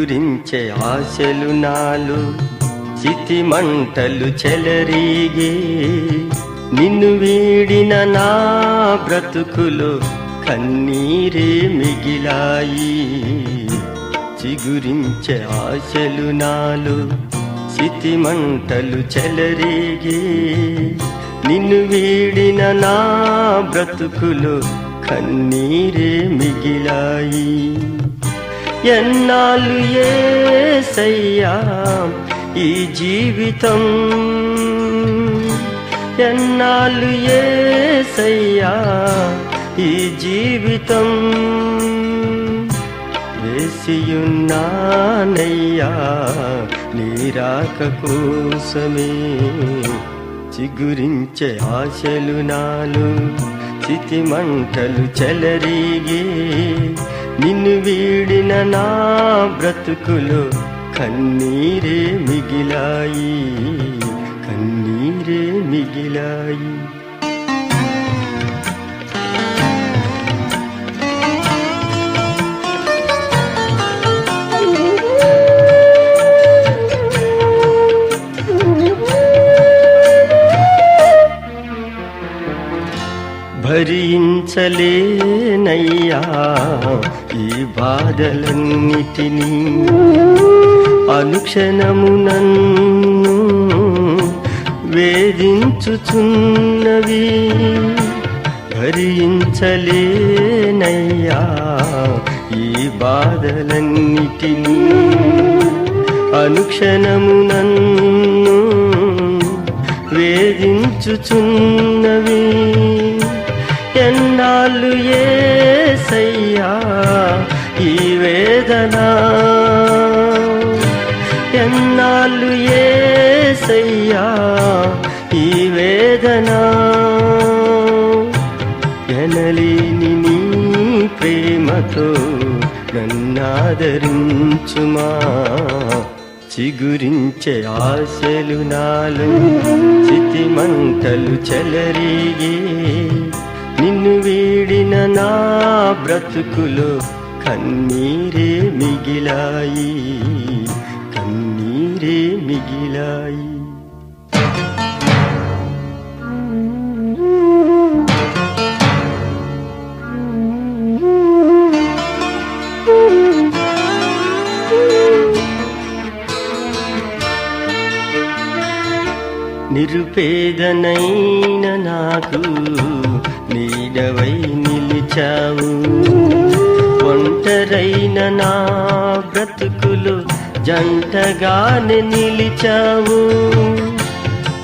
చిగురించే ఆశలు నాలు చితి మంటలు చెలరీగి. నిన్ను వీడిన నా బ్రతుకులు కన్నీరే మిగిలాయి. చిగురించే ఆశలు నాలు చితి మంటలు చెలరీగి. నిన్ను వీడిన నా బ్రతుకులు కన్నీరే మిగిలాయి. ఎన్నాళ్ళు ఏసయ్యా ఈ జీవితం? ఎన్నాళ్ళు ఏసయ్యా ఈ జీవితం? వేసియున్నానయ్యా నీరాక కోసమే చిగురించే ఆశలు నాలు చితిమంటలు మంటలు చెలరీగే నిన్ను వీడిన నా బ్రతుకులు కన్నీరే మిగిలాయి కన్నీరే మిగిలాయి. భరించలేనయ్యా ఈ బాధలన్నిటినీ అనుక్షణము నన్ను వేధించుచున్నవి భరించలేనయ్యా ఈ బాధలన్నిటినీ అనుక్షణము నన్ను వేధించుచున్నవి ఎన్నాళ్ళు ఏసయ్యా ఈ వేదన? ఎన్నాళ్ళు ఏసయ్యా ఈ వేదన? ఎనలేని నీ ప్రేమతో నన్నాదరించుమా? చిగురించే ఆశలు నాలు చితి చెలరిగే. బ్రతుకులు కన్నీరే మిగిలాయి కన్నీరే మిగిలాయి. నిరుపేదనైన నాకు నీడవై నిలిచావు ఒంటరైన నా బ్రతుకులు జంటగానే నిలిచావు.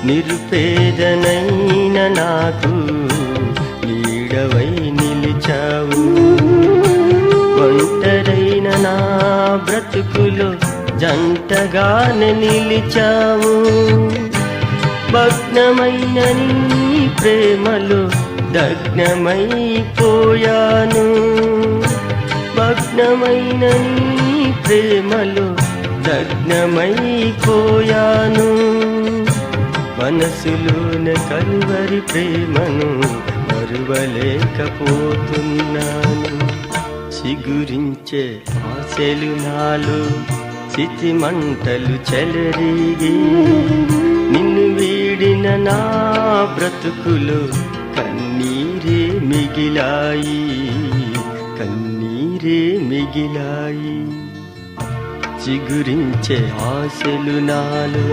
నిరుపేదనైన నాకు నీడవై నిలిచావు. ఒంటరైన నా బ్రతుకులు జంటగానే నిలిచావు. భగ్నమైన నీ ప్రేమలో దగ్నమైపోయాను. భగ్నమైన నీ ప్రేమలో దగ్నమైపోయాను. మనసులోన కలువరి ప్రేమను మరువలేకపోతున్నాను. చిగురించే ఆశలు నాలు చితి మంటలు చెలరిగి నిన్ను వీడిన నా బ్రతుకులు కన్నీరే మిగిలాయి కన్నీరే మిగిలాయి. చిగురించే ఆశలు నాలో